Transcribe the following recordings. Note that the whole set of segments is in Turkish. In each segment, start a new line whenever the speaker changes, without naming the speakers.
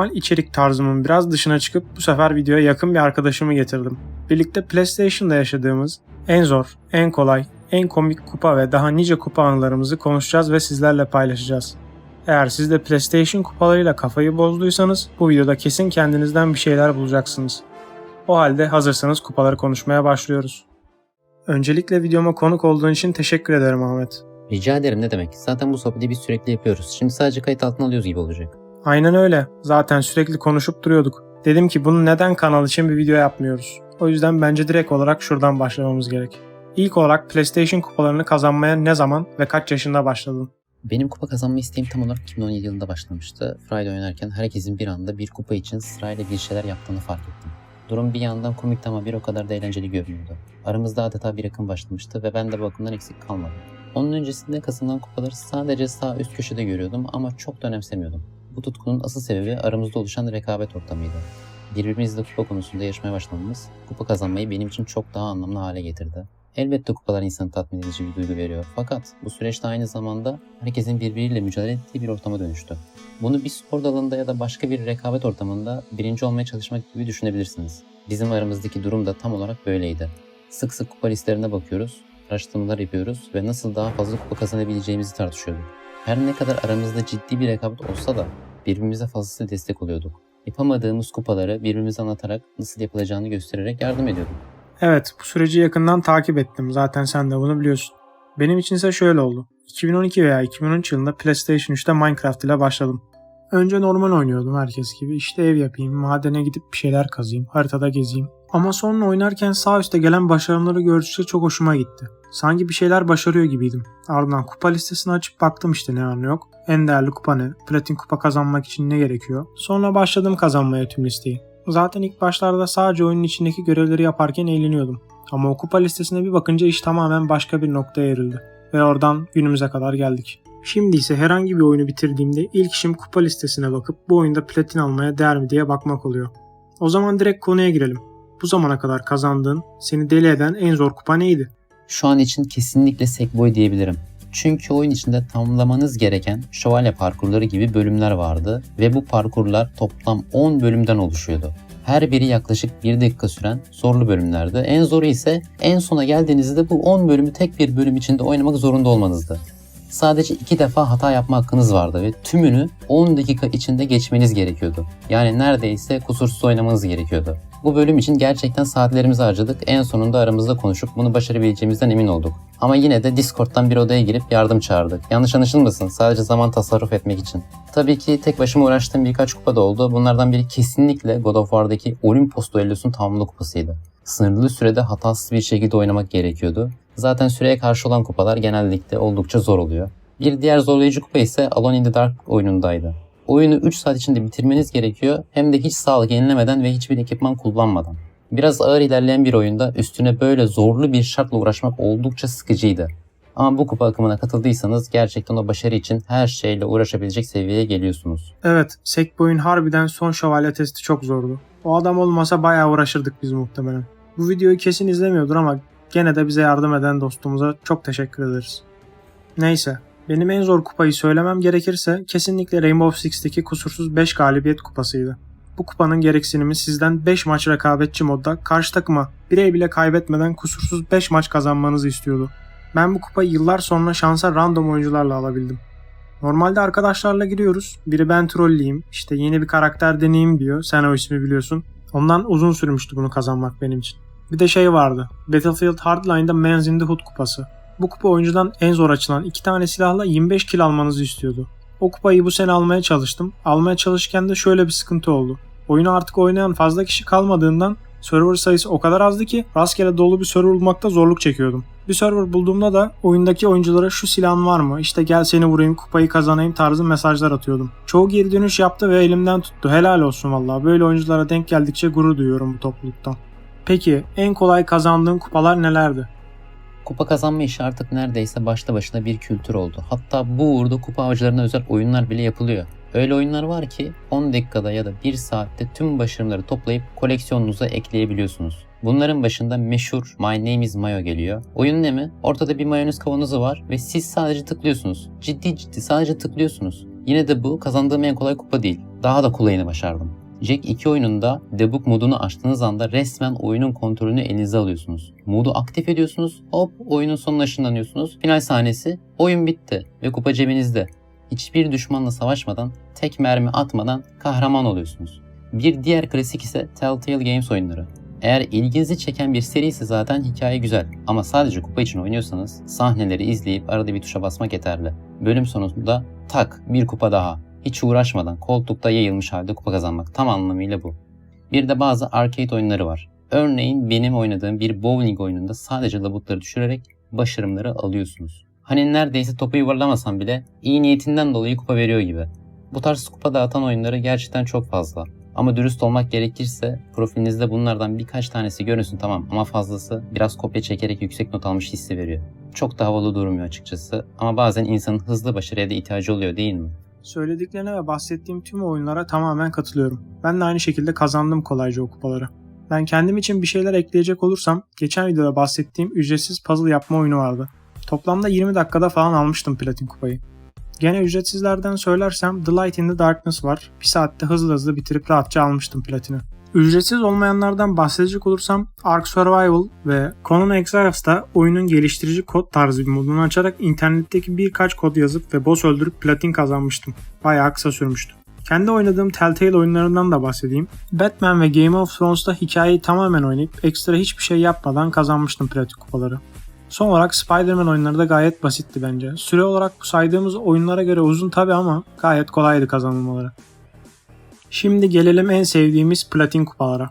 Normal içerik tarzımın biraz dışına çıkıp bu sefer videoya yakın bir arkadaşımı getirdim. Birlikte PlayStation'da yaşadığımız en zor, en kolay, en komik kupa ve daha nice kupa anılarımızı konuşacağız ve sizlerle paylaşacağız. Eğer siz de PlayStation kupalarıyla kafayı bozduysanız bu videoda kesin kendinizden bir şeyler bulacaksınız. O halde hazırsanız kupaları konuşmaya başlıyoruz. Öncelikle videoma konuk olduğun için teşekkür ederim Ahmet.
Rica ederim ne demek. Zaten bu sohbeti biz sürekli yapıyoruz. Şimdi sadece kayıt altına alıyoruz gibi olacak.
Aynen öyle. Zaten sürekli konuşup duruyorduk. Dedim ki bunu neden kanal için bir video yapmıyoruz? O yüzden bence direkt olarak şuradan başlamamız gerek. İlk olarak PlayStation kupalarını kazanmaya ne zaman ve kaç yaşında başladın?
Benim kupa kazanma isteğim tam olarak 2017 yılında başlamıştı. Friday oynarken herkesin bir anda bir kupa için sırayla bir şeyler yaptığını fark ettim. Durum bir yandan komikti ama bir o kadar da eğlenceli görünüyordu. Aramızda adeta bir akım başlamıştı ve ben de bu akımdan eksik kalmadım. Onun öncesinde kazanılan kupaları sadece sağ üst köşede görüyordum ama çok da önemsemiyordum. Bu tutkunun asıl sebebi aramızda oluşan rekabet ortamıydı. Birbirimizle kupa konusunda yarışmaya başlamamız, kupa kazanmayı benim için çok daha anlamlı hale getirdi. Elbette kupalar insanı tatmin edici bir duygu veriyor. Fakat bu süreçte aynı zamanda herkesin birbiriyle mücadele ettiği bir ortama dönüştü. Bunu bir spor dalında ya da başka bir rekabet ortamında birinci olmaya çalışmak gibi düşünebilirsiniz. Bizim aramızdaki durum da tam olarak böyleydi. Sık sık kupa listelerine bakıyoruz, araştırmalar yapıyoruz ve nasıl daha fazla kupa kazanabileceğimizi tartışıyorduk. Her ne kadar aramızda ciddi bir rekabet olsa da birbirimize fazlasıyla destek oluyorduk. Yapamadığımız kupaları birbirimize anlatarak nasıl yapılacağını göstererek yardım ediyorduk.
Evet, bu süreci yakından takip ettim. Zaten sen de bunu biliyorsun. Benim için ise şöyle oldu. 2012 veya 2013 yılında PlayStation 3'te Minecraft ile başladım. Önce normal oynuyordum herkes gibi. İşte ev yapayım, madene gidip bir şeyler kazayım, haritada gezeyim. Ama sonra oynarken sağ üstte gelen başarımları gördükçe çok hoşuma gitti. Sanki bir şeyler başarıyor gibiydim. Ardından kupa listesini açıp baktım işte ne var yok. En değerli kupa ne? Platin kupa kazanmak için ne gerekiyor? Sonra başladım kazanmaya tüm listeyi. Zaten ilk başlarda sadece oyunun içindeki görevleri yaparken eğleniyordum. Ama o kupa listesine bir bakınca iş tamamen başka bir noktaya evrildi. Ve oradan günümüze kadar geldik. Şimdi ise herhangi bir oyunu bitirdiğimde ilk işim kupa listesine bakıp bu oyunda platin almaya değer mi diye bakmak oluyor. O zaman direkt konuya girelim. Bu zamana kadar kazandığın, seni deli eden en zor kupa neydi?
Şu an için kesinlikle Sackboy diyebilirim. Çünkü oyun içinde tamamlamanız gereken şövalye parkurları gibi bölümler vardı ve bu parkurlar toplam 10 bölümden oluşuyordu. Her biri yaklaşık 1 dakika süren zorlu bölümlerdi. En zoru ise en sona geldiğinizde bu 10 bölümü tek bir bölüm içinde oynamak zorunda olmanızdı. Sadece 2 defa hata yapma hakkınız vardı ve tümünü 10 dakika içinde geçmeniz gerekiyordu. Yani neredeyse kusursuz oynamanız gerekiyordu. Bu bölüm için gerçekten saatlerimizi harcadık. En sonunda aramızda konuşup bunu başarabileceğimizden emin olduk. Ama yine de Discord'dan bir odaya girip yardım çağırdık. Yanlış anlaşılmasın. Sadece zaman tasarruf etmek için. Tabii ki tek başıma uğraştığım birkaç kupa da oldu. Bunlardan biri kesinlikle God of War'daki Olympos Duellos'un tamamlı kupasıydı. Sınırlı sürede hatasız bir şekilde oynamak gerekiyordu. Zaten süreye karşı olan kupalar genellikle oldukça zor oluyor. Bir diğer zorlayıcı kupa ise Alone in the Dark oyunundaydı. Oyunu 3 saat içinde bitirmeniz gerekiyor hem de hiç sağlık yenilemeden ve hiçbir ekipman kullanmadan. Biraz ağır ilerleyen bir oyunda üstüne böyle zorlu bir şartla uğraşmak oldukça sıkıcıydı. Ama bu kupa akımına katıldıysanız gerçekten o başarı için her şeyle uğraşabilecek seviyeye geliyorsunuz.
Evet, Sackboy'un harbiden son şövalye testi çok zordu. O adam olmasa bayağı uğraşırdık biz muhtemelen. Bu videoyu kesin izlemiyordur ama gene de bize yardım eden dostumuza çok teşekkür ederiz. Neyse, benim en zor kupayı söylemem gerekirse kesinlikle Rainbow Six'teki kusursuz 5 galibiyet kupasıydı. Bu kupanın gereksinimi sizden 5 maç rekabetçi modda karşı takıma birey bile kaybetmeden kusursuz 5 maç kazanmanızı istiyordu. Ben bu kupayı yıllar sonra şansa random oyuncularla alabildim. Normalde arkadaşlarla giriyoruz. Biri ben trolleyim, işte yeni bir karakter deneyeyim diyor. Sen o ismi biliyorsun. Ondan uzun sürmüştü bunu kazanmak benim için. Bir de şey vardı. Battlefield Hardline'da Man's in the Hood kupası. Bu kupa oyuncudan en zor açılan iki tane silahla 25 kill almanızı istiyordu. O kupayı bu sene almaya çalıştım. Almaya çalışırken de şöyle bir sıkıntı oldu. Oyunu artık oynayan fazla kişi kalmadığından server sayısı o kadar azdı ki rastgele dolu bir server bulmakta zorluk çekiyordum. Bir server bulduğumda da oyundaki oyunculara şu silahın var mı? İşte gel seni vurayım, kupayı kazanayım tarzı mesajlar atıyordum. Çoğu geri dönüş yaptı ve elimden tuttu. Helal olsun valla. Böyle oyunculara denk geldikçe gurur duyuyorum bu topluluktan. Peki en kolay kazandığın kupalar nelerdi?
Kupa kazanma işi artık neredeyse başlı başına bir kültür oldu. Hatta bu uğurda kupa avcılarına özel oyunlar bile yapılıyor. Öyle oyunlar var ki 10 dakikada ya da 1 saatte tüm başarımları toplayıp koleksiyonunuza ekleyebiliyorsunuz. Bunların başında meşhur My Name is Mayo geliyor. Oyun ne mi? Ortada bir mayonez kavanozu var ve siz sadece tıklıyorsunuz. Ciddi ciddi sadece tıklıyorsunuz. Yine de bu kazandığım en kolay kupa değil. Daha da kolayını başardım. Jack 2 oyununda debug modunu açtığınız anda resmen oyunun kontrolünü elinize alıyorsunuz. Modu aktif ediyorsunuz, hop oyunun sonuna ışınlanıyorsunuz. Final sahnesi, oyun bitti ve kupa cebinizde. Hiçbir düşmanla savaşmadan, tek mermi atmadan kahraman oluyorsunuz. Bir diğer klasik ise Telltale Games oyunları. Eğer ilginizi çeken bir seri ise zaten hikaye güzel ama sadece kupa için oynuyorsanız sahneleri izleyip arada bir tuşa basmak yeterli. Bölüm sonunda tak bir kupa daha. Hiç uğraşmadan koltukta yayılmış halde kupa kazanmak tam anlamıyla bu. Bir de bazı arcade oyunları var. Örneğin benim oynadığım bir bowling oyununda sadece labutları düşürerek başarımları alıyorsunuz. Hani neredeyse topu yuvarlamasan bile iyi niyetinden dolayı kupa veriyor gibi. Bu tarz kupa dağıtan oyunları gerçekten çok fazla. Ama dürüst olmak gerekirse profilinizde bunlardan birkaç tanesi görünsün tamam ama fazlası biraz kopya çekerek yüksek not almış hissi veriyor. Çok da havalı durmuyor açıkçası ama bazen insanın hızlı başarıya da ihtiyacı oluyor değil mi?
Söylediklerine ve bahsettiğim tüm oyunlara tamamen katılıyorum. Ben de aynı şekilde kazandım kolayca o kupaları. Ben kendim için bir şeyler ekleyecek olursam geçen videoda bahsettiğim ücretsiz puzzle yapma oyunu vardı. Toplamda 20 dakikada falan almıştım platin kupayı. Gene ücretsizlerden söylersem The Light in the Darkness var. Bir saatte hızlı hızlı bitirip rahatça almıştım platini. Ücretsiz olmayanlardan bahsedecek olursam Ark Survival ve Conan Exiles'ta oyunun geliştirici kod tarzı bir modunu açarak internetteki birkaç kod yazıp ve boss öldürüp platin kazanmıştım. Bayağı kısa sürmüştü. Kendi oynadığım Telltale oyunlarından da bahsedeyim. Batman ve Game of Thrones'ta hikayeyi tamamen oynayıp ekstra hiçbir şey yapmadan kazanmıştım platin kupaları. Son olarak Spider-Man oyunları da gayet basitti bence. Süre olarak saydığımız oyunlara göre uzun tabi ama gayet kolaydı kazanılmaları. Şimdi gelelim en sevdiğimiz platin kupalara.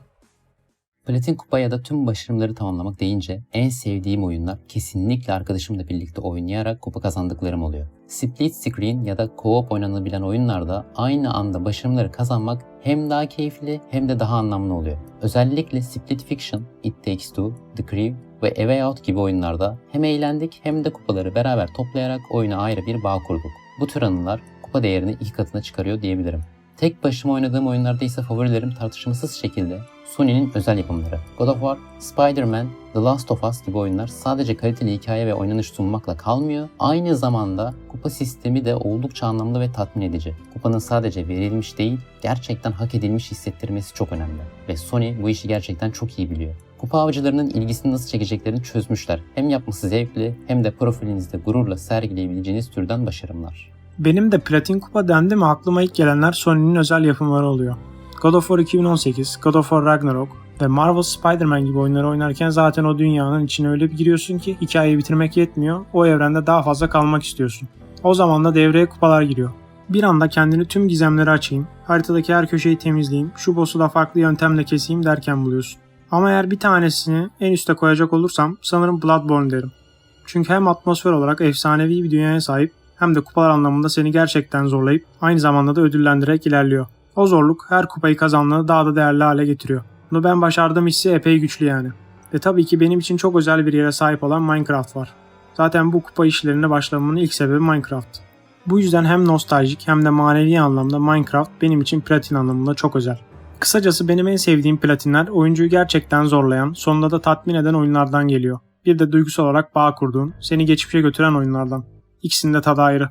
Platin kupa ya da tüm başarımları tamamlamak deyince en sevdiğim oyunlar kesinlikle arkadaşımla birlikte oynayarak kupa kazandıklarım oluyor. Split screen ya da co-op oynanabilen oyunlarda aynı anda başarımları kazanmak hem daha keyifli hem de daha anlamlı oluyor. Özellikle Split Fiction, It Takes Two, The Crew ve A Way Out gibi oyunlarda hem eğlendik hem de kupaları beraber toplayarak oyuna ayrı bir bağ kurduk. Bu tür anılar kupa değerini iki katına çıkarıyor diyebilirim. Tek başıma oynadığım oyunlarda ise favorilerim tartışmasız şekilde Sony'nin özel yapımları. God of War, Spider-Man, The Last of Us gibi oyunlar sadece kaliteli hikaye ve oynanış sunmakla kalmıyor. Aynı zamanda kupa sistemi de oldukça anlamlı ve tatmin edici. Kupanın sadece verilmiş değil, gerçekten hak edilmiş hissettirmesi çok önemli. Ve Sony bu işi gerçekten çok iyi biliyor. Kupa avcılarının ilgisini nasıl çekeceklerini çözmüşler. Hem yapması zevkli hem de profilinizde gururla sergileyebileceğiniz türden başarımlar.
Benim de platin kupa dendi mi aklıma ilk gelenler Sony'nin özel yapımları oluyor. God of War 2018, God of War Ragnarok ve Marvel Spider-Man gibi oyunları oynarken zaten o dünyanın içine öyle bir giriyorsun ki hikayeyi bitirmek yetmiyor, o evrende daha fazla kalmak istiyorsun. O zaman da devreye kupalar giriyor. Bir anda kendini tüm gizemleri açayım, haritadaki her köşeyi temizleyeyim, şu boss'u da farklı yöntemle keseyim derken buluyorsun. Ama eğer bir tanesini en üste koyacak olursam sanırım Bloodborne derim. Çünkü hem atmosfer olarak efsanevi bir dünyaya sahip hem de kupalar anlamında seni gerçekten zorlayıp aynı zamanda da ödüllendirerek ilerliyor. O zorluk her kupayı kazanmanı daha da değerli hale getiriyor. Bunu ben başardığım hissi epey güçlü yani. Ve tabii ki benim için çok özel bir yere sahip olan Minecraft var. Zaten bu kupa işlerine başlamamın ilk sebebi Minecraft. Bu yüzden hem nostaljik hem de manevi anlamda Minecraft benim için platin anlamında çok özel. Kısacası benim en sevdiğim platinler oyuncuyu gerçekten zorlayan, sonunda da tatmin eden oyunlardan geliyor. Bir de duygusal olarak bağ kurduğun, seni geçmişe götüren oyunlardan. İkisinin de tadı ayrı.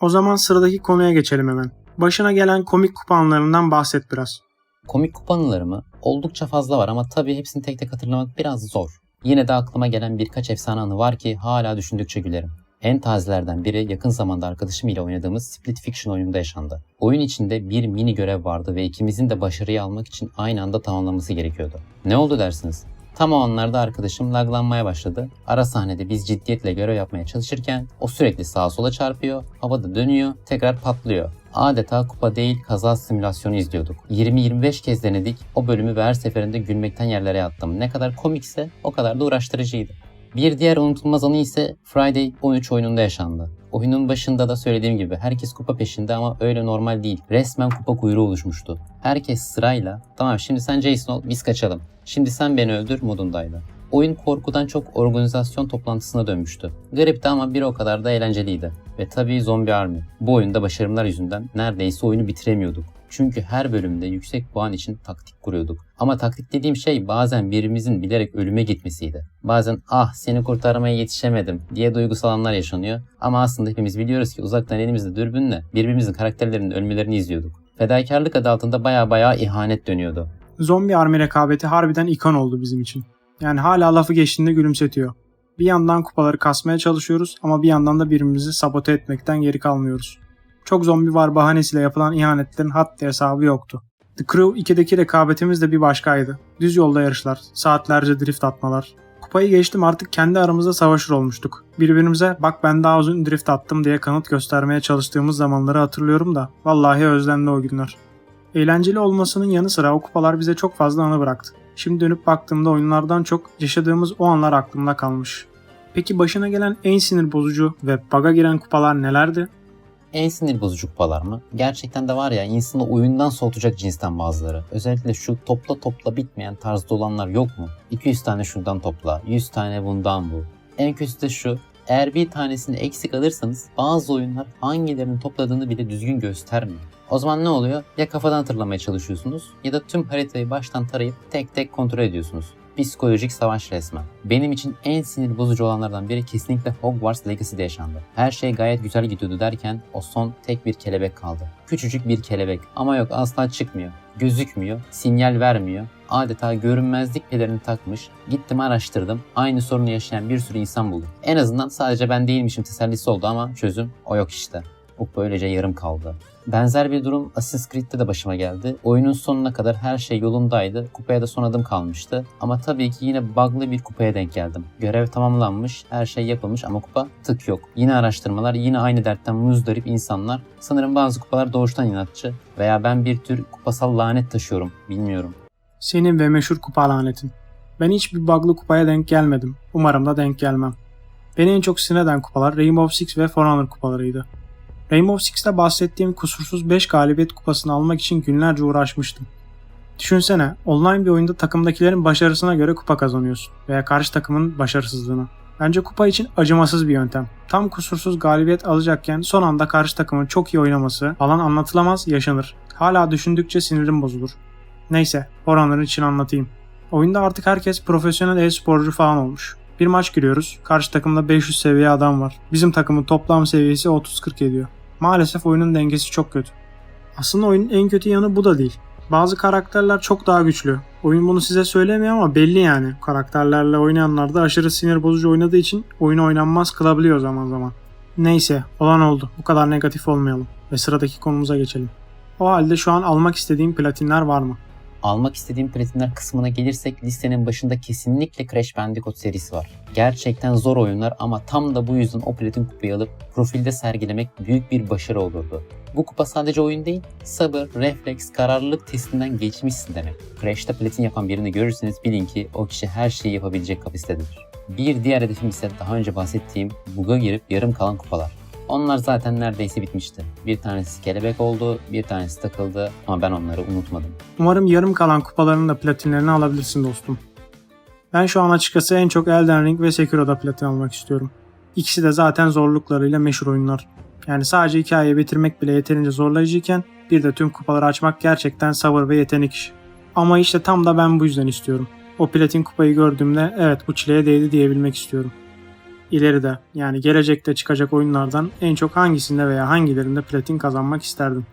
O zaman sıradaki konuya geçelim hemen. Başına gelen komik kupa anlarından bahset biraz.
Komik kupa anıları mı? Oldukça fazla var ama tabii hepsini tek tek hatırlamak biraz zor. Yine de aklıma gelen birkaç efsane anı var ki hala düşündükçe gülerim. En tazelerden biri yakın zamanda arkadaşım ile oynadığımız Split Fiction oyununda yaşandı. Oyun içinde bir mini görev vardı ve ikimizin de başarıyı almak için aynı anda tamamlaması gerekiyordu. Ne oldu dersiniz? Tam o anlarda arkadaşım laglanmaya başladı. Ara sahnede biz ciddiyetle görev yapmaya çalışırken o sürekli sağa sola çarpıyor, havada dönüyor, tekrar patlıyor. Adeta kupa değil kaza simülasyonu izliyorduk. 20-25 kez denedik. O bölümü ve her seferinde gülmekten yerlere yattım. Ne kadar komikse o kadar da uğraştırıcıydı. Bir diğer unutulmaz anı ise Friday 13 oyununda yaşandı. Oyunun başında da söylediğim gibi herkes kupa peşinde ama öyle normal değil. Resmen kupa kuyruğu oluşmuştu. Herkes sırayla tamam şimdi sen Jason ol biz kaçalım. Şimdi sen beni öldür modundaydı. Oyun korkudan çok organizasyon toplantısına dönmüştü. Garipti ama bir o kadar da eğlenceliydi. Ve tabii Zombie Army. Bu oyunda başarımlar yüzünden neredeyse oyunu bitiremiyorduk. Çünkü her bölümde yüksek puan için taktik kuruyorduk. Ama taktik dediğim şey bazen birimizin bilerek ölüme gitmesiydi. Bazen ah seni kurtarmaya yetişemedim diye duygusal anlar yaşanıyor. Ama aslında hepimiz biliyoruz ki uzaktan elimizde dürbünle birbirimizin karakterlerinin ölmelerini izliyorduk. Fedakarlık adı altında baya baya ihanet dönüyordu.
Zombi army rekabeti harbiden ikon oldu bizim için. Yani hala lafı geçtiğinde gülümsetiyor. Bir yandan kupaları kasmaya çalışıyoruz ama bir yandan da birbirimizi sabote etmekten geri kalmıyoruz. Çok zombi var bahanesiyle yapılan ihanetlerin haddi hesabı yoktu. The Crew 2'deki rekabetimiz de bir başkaydı. Düz yolda yarışlar, saatlerce drift atmalar. Kupayı geçtim artık kendi aramızda savaşır olmuştuk. Birbirimize bak ben daha uzun drift attım diye kanıt göstermeye çalıştığımız zamanları hatırlıyorum da vallahi özlendi o günler. Eğlenceli olmasının yanı sıra o kupalar bize çok fazla anı bıraktı. Şimdi dönüp baktığımda oyunlardan çok yaşadığımız o anlar aklımda kalmış. Peki başına gelen en sinir bozucu ve baga giren kupalar nelerdi?
En sinir bozucu kupalar mı? Gerçekten de var ya insanı oyundan soğutacak cinsten bazıları. Özellikle şu topla topla bitmeyen tarzda olanlar yok mu? 200 tane şundan topla, 100 tane bundan bu. En kötüsü de şu. Eğer bir tanesini eksik alırsanız bazı oyunlar hangilerinin topladığını bile düzgün göstermiyor. O zaman ne oluyor? Ya kafadan hatırlamaya çalışıyorsunuz ya da tüm haritayı baştan tarayıp tek tek kontrol ediyorsunuz. Psikolojik savaş resmen. Benim için en sinir bozucu olanlardan biri kesinlikle Hogwarts Legacy'de yaşandı. Her şey gayet güzel gidiyordu derken o son tek bir kelebek kaldı. Küçücük bir kelebek ama yok asla çıkmıyor. Gözükmüyor, sinyal vermiyor. Adeta görünmezlik pelerini takmış. Gittim araştırdım. Aynı sorunu yaşayan bir sürü insan buldum. En azından sadece ben değilmişim tesellisi oldu ama çözüm o yok işte. Bu böylece yarım kaldı. Benzer bir durum Assassin's Creed'de de başıma geldi. Oyunun sonuna kadar her şey yolundaydı. Kupaya da son adım kalmıştı. Ama tabii ki yine bug'lı bir kupaya denk geldim. Görev tamamlanmış, her şey yapılmış ama kupa tık yok. Yine araştırmalar, yine aynı dertten muzdarip insanlar. Sanırım bazı kupalar doğuştan inatçı veya ben bir tür kupasal lanet taşıyorum. Bilmiyorum.
Senin ve meşhur kupa lanetin. Ben hiçbir bug'lı kupaya denk gelmedim. Umarım da denk gelmem. Beni en çok sinir eden kupalar Rainbow Six ve For Honor kupalarıydı. Rainbow Six'te bahsettiğim kusursuz 5 galibiyet kupasını almak için günlerce uğraşmıştım. Düşünsene, online bir oyunda takımdakilerin başarısına göre kupa kazanıyorsun veya karşı takımın başarısızlığına. Bence kupa için acımasız bir yöntem. Tam kusursuz galibiyet alacakken son anda karşı takımın çok iyi oynaması falan anlatılamaz yaşanır. Hala düşündükçe sinirim bozulur. Neyse, For Honor'ın için anlatayım. Oyunda artık herkes profesyonel e-sporcu falan olmuş. Bir maç giriyoruz. Karşı takımda 500 seviye adam var. Bizim takımın toplam seviyesi 30-40 ediyor. Maalesef oyunun dengesi çok kötü. Aslında oyunun en kötü yanı bu da değil. Bazı karakterler çok daha güçlü. Oyun bunu size söylemiyor ama belli yani. Karakterlerle oynayanlar da aşırı sinir bozucu oynadığı için oyunu oynanmaz kılabiliyor zaman zaman. Neyse olan oldu. Bu kadar negatif olmayalım. Ve sıradaki konumuza geçelim. O halde şu an almak istediğim platinler var mı?
Almak istediğim platinler kısmına gelirsek listenin başında kesinlikle Crash Bandicoot serisi var. Gerçekten zor oyunlar ama tam da bu yüzden o platin kupayı alıp profilde sergilemek büyük bir başarı olurdu. Bu kupa sadece oyun değil, sabır, refleks, kararlılık testinden geçmişsin demek. Crash'ta platin yapan birini görürseniz bilin ki o kişi her şeyi yapabilecek kapasitededir. Bir diğer hedefim ise daha önce bahsettiğim buga girip yarım kalan kupalar. Onlar zaten neredeyse bitmişti. Bir tanesi kelebek oldu, bir tanesi takıldı ama ben onları unutmadım.
Umarım yarım kalan kupaların da platinlerini alabilirsin dostum. Ben şu an açıkçası en çok Elden Ring ve Sekiro'da platin almak istiyorum. İkisi de zaten zorluklarıyla meşhur oyunlar. Yani sadece hikayeyi bitirmek bile yeterince zorlayıcıyken bir de tüm kupaları açmak gerçekten sabır ve yetenek işi. Ama işte tam da ben bu yüzden istiyorum. O platin kupayı gördüğümde evet bu çileye değdi diyebilmek istiyorum. İleride yani gelecekte çıkacak oyunlardan en çok hangisinde veya hangilerinde platin kazanmak isterdim?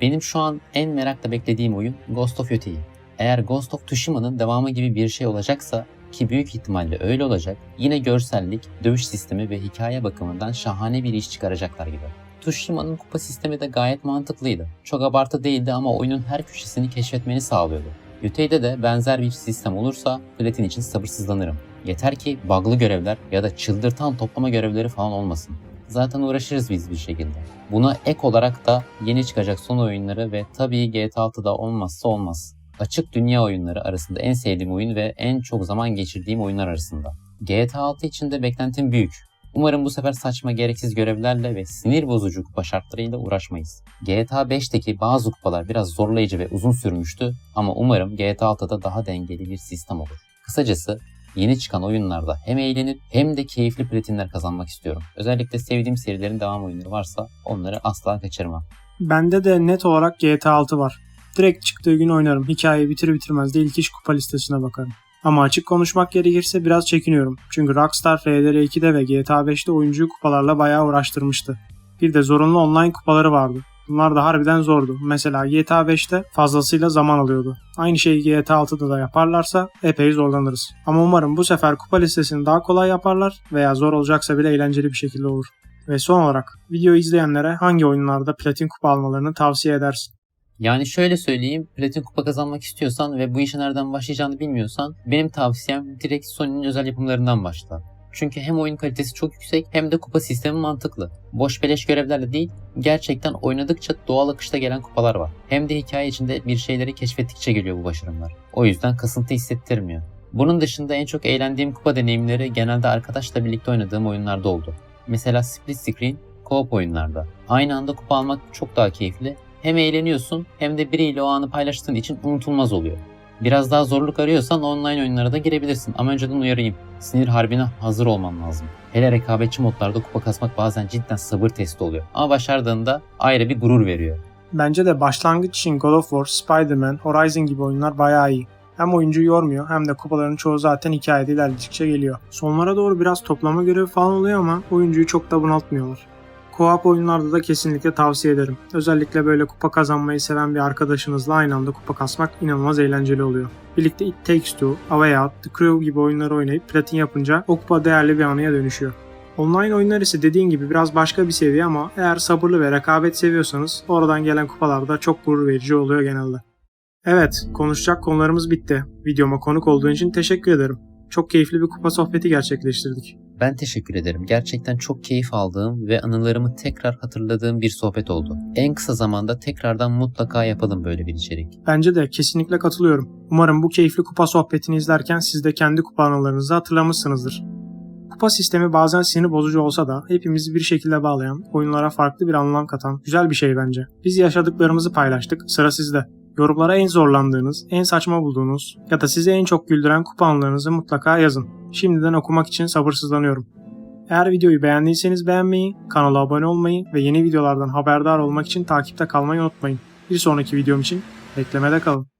Benim şu an en merakla beklediğim oyun Ghost of Yotei. Eğer Ghost of Tsushima'nın devamı gibi bir şey olacaksa ki büyük ihtimalle öyle olacak, yine görsellik, dövüş sistemi ve hikaye bakımından şahane bir iş çıkaracaklar gibi. Tsushima'nın kupa sistemi de gayet mantıklıydı. Çok abartı değildi ama oyunun her köşesini keşfetmeni sağlıyordu. Yotei'de de benzer bir sistem olursa platin için sabırsızlanırım. Yeter ki bug'lı görevler ya da çıldırtan toplama görevleri falan olmasın. Zaten uğraşırız biz bir şekilde. Buna ek olarak da yeni çıkacak son oyunları ve tabii GTA 6'da olmazsa olmaz. Açık dünya oyunları arasında en sevdiğim oyun ve en çok zaman geçirdiğim oyunlar arasında. GTA 6 için de beklentim büyük. Umarım bu sefer saçma gereksiz görevlerle ve sinir bozucu kupa şartlarıyla uğraşmayız. GTA 5'teki bazı kupalar biraz zorlayıcı ve uzun sürmüştü ama umarım GTA 6'da daha dengeli bir sistem olur. Kısacası yeni çıkan oyunlarda hem eğlenip hem de keyifli platinler kazanmak istiyorum. Özellikle sevdiğim serilerin devam oyunları varsa onları asla kaçırmam.
Bende de net olarak GTA 6 var. Direkt çıktığı gün oynarım. Hikayeyi bitir bitirmez de ilk iş kupa listesine bakarım. Ama açık konuşmak gerekirse biraz çekiniyorum. Çünkü Rockstar RDR2'de ve GTA 5'te oyuncuyu kupalarla bayağı uğraştırmıştı. Bir de zorunlu online kupaları vardı. Bunlar da harbiden zordu. Mesela GTA 5'te fazlasıyla zaman alıyordu. Aynı şeyi GTA 6'da da yaparlarsa epey zorlanırız. Ama umarım bu sefer kupa listesini daha kolay yaparlar veya zor olacaksa bile eğlenceli bir şekilde olur. Ve son olarak videoyu izleyenlere hangi oyunlarda platin kupa almalarını tavsiye edersin?
Yani şöyle söyleyeyim, platin kupa kazanmak istiyorsan ve bu işe nereden başlayacağını bilmiyorsan benim tavsiyem direkt Sony'nin özel yapımlarından başla. Çünkü hem oyun kalitesi çok yüksek hem de kupa sistemi mantıklı. Boş beleş görevlerle değil, gerçekten oynadıkça doğal akışta gelen kupalar var. Hem de hikaye içinde bir şeyleri keşfettikçe geliyor bu başarımlar. O yüzden kasıntı hissettirmiyor. Bunun dışında en çok eğlendiğim kupa deneyimleri genelde arkadaşla birlikte oynadığım oyunlarda oldu. Mesela split screen, co-op oyunlarda. Aynı anda kupa almak çok daha keyifli. Hem eğleniyorsun hem de biriyle o anı paylaştığın için unutulmaz oluyor. Biraz daha zorluk arıyorsan online oyunlara da girebilirsin ama önceden uyarayım. Sinir harbine hazır olman lazım. Hele rekabetçi modlarda kupa kasmak bazen cidden sabır testi oluyor. Ama başardığında ayrı bir gurur veriyor.
Bence de başlangıç için God of War, Spider-Man, Horizon gibi oyunlar bayağı iyi. Hem oyuncuyu yormuyor hem de kupaların çoğu zaten hikayede ilerledikçe geliyor. Sonlara doğru biraz toplama görevi falan oluyor ama oyuncuyu çok da bunaltmıyorlar. Co-op oyunlarda da kesinlikle tavsiye ederim. Özellikle böyle kupa kazanmayı seven bir arkadaşınızla aynı anda kupa kasmak inanılmaz eğlenceli oluyor. Birlikte It Takes Two, A Way Out, The Crew gibi oyunları oynayıp platin yapınca o kupa değerli bir anıya dönüşüyor. Online oyunlar ise dediğin gibi biraz başka bir seviye ama eğer sabırlı ve rekabet seviyorsanız oradan gelen kupalar da çok gurur verici oluyor genelde. Evet, konuşacak konularımız bitti. Videoma konuk olduğun için teşekkür ederim. Çok keyifli bir kupa sohbeti gerçekleştirdik.
Ben teşekkür ederim. Gerçekten çok keyif aldığım ve anılarımı tekrar hatırladığım bir sohbet oldu. En kısa zamanda tekrardan mutlaka yapalım böyle bir içerik.
Bence de kesinlikle katılıyorum. Umarım bu keyifli kupa sohbetini izlerken siz de kendi kupa anılarınızı hatırlamışsınızdır. Kupa sistemi bazen sinir bozucu olsa da hepimizi bir şekilde bağlayan, oyunlara farklı bir anlam katan güzel bir şey bence. Biz yaşadıklarımızı paylaştık, sıra sizde. Yorumlara en zorlandığınız, en saçma bulduğunuz ya da sizi en çok güldüren kupa anılarınızı mutlaka yazın. Şimdiden okumak için sabırsızlanıyorum. Eğer videoyu beğendiyseniz beğenmeyi, kanala abone olmayı ve yeni videolardan haberdar olmak için takipte kalmayı unutmayın. Bir sonraki videom için beklemede kalın.